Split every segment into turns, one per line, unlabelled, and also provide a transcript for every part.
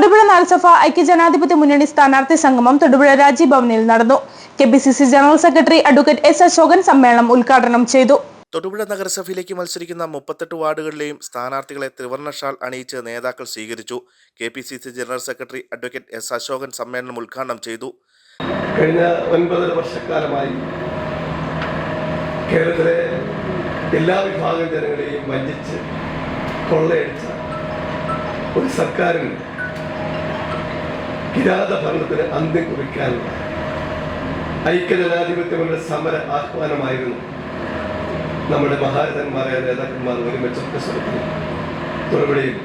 തൊടുപുഴ ഐക്യ ജനാധിപത്യ മുന്നണി സ്ഥാനാർത്ഥി സംഗമം തൊടുപുഴ രാജീവ് ഭവനിൽ നടന്നു. K P C C general secretary advocate S Ashokan സമ്മേളനം ഉദ്ഘാടനം ചെയ്തു.
തൊടുപുഴ നഗരസഭയിലേക്ക് മത്സരിക്കുന്ന മുപ്പത്തെട്ട് വാർഡുകളിലെയും സ്ഥാനാർത്ഥികളെ ത്രിവർണ ഷാൾ അണിയിച്ച് നേതാക്കൾ സ്വീകരിച്ചു. K P C C general secretary advocate S Ashokan സമ്മേളനം ഉദ്ഘാടനം ചെയ്തു.
കഴിഞ്ഞ ഒൻപതര വർഷക്കാലമായി കേരളത്തിലെ എല്ലാ വിഭാഗം ജനങ്ങളെയും വഞ്ചിച്ച് കൊള്ളയടിച്ച ഒരു സർക്കാരിന് കിരാത ഭരണത്തിന് അന്ത്യം കുറിക്കാനുള്ള ഐക്യജനാധിപത്യമുള്ള സമര ആഹ്വാനമായിരുന്നു. നമ്മുടെ മഹാരഥന്മാരായ നേതാക്കന്മാർ ഒരുമിച്ചൊക്കെ തൊടുപുഴയിൽ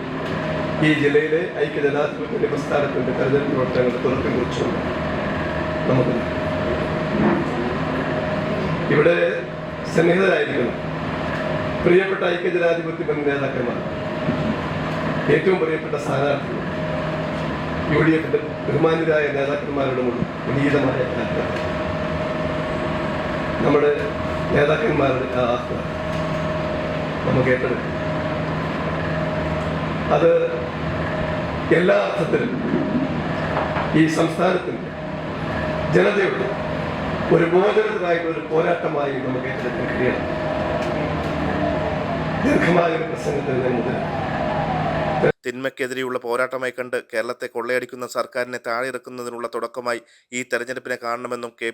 ഈ ജില്ലയിലെ ഐക്യജനാധിപത്യ പ്രസ്ഥാനത്തിന്റെ തെരഞ്ഞെടുപ്പ് പ്രവർത്തനങ്ങൾ തുടക്കം കുറിച്ചു നമുക്ക് ഇവിടെ സന്നിഹിതരായിരിക്കണം. പ്രിയപ്പെട്ട ഐക്യജനാധിപത്യ നേതാക്കന്മാർ ഏറ്റവും പ്രിയപ്പെട്ട സ്ഥാനാർത്ഥികൾ. യു ഡി എഫിന്റെ ബഹുമാനിതരായ നേതാക്കന്മാരുടെ മുന്നിൽ വിനീതമായ. നമ്മുടെ നേതാക്കന്മാരുടെ ആ ആത്മ നമുക്ക് ഏറ്റെടുക്കും അത് എല്ലാ അർത്ഥത്തിലും ഈ സംസ്ഥാനത്തിന്റെ ജനതയുടെ ഒരു മോചനത്തിനായിട്ടുള്ള ഒരു പോരാട്ടമായി നമുക്ക് ഏറ്റെടുക്കാൻ കഴിയണം ദീർഘമായ ഒരു പ്രസംഗത്തിൽ നിന്ന് മുതൽ
തിന്മയ്ക്കെതിരെയുള്ള പോരാട്ടമായി കണ്ട് കേരളത്തെ കൊള്ളയടിക്കുന്ന സർക്കാരിനെ താഴെയിറക്കുന്നതിനുള്ള തുടക്കമായി ഈ തെരഞ്ഞെടുപ്പിനെ കാണണമെന്നും കെ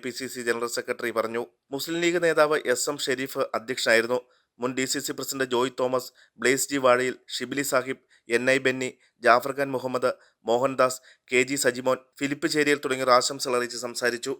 ജനറൽ സെക്രട്ടറി പറഞ്ഞു. മുസ്ലിം ലീഗ് നേതാവ് എസ് എം ഷെരീഫ് അധ്യക്ഷനായിരുന്നു. മുൻ D C C president Joy Thomas Blaise G Vazhayil Shibili Sahib N I Benny Jafar Khan Muhammad Mohandas K G Sajimon Philip Cheriyal തുടങ്ങിയവർ ആശംസകൾ അറിയിച്ച് സംസാരിച്ചു.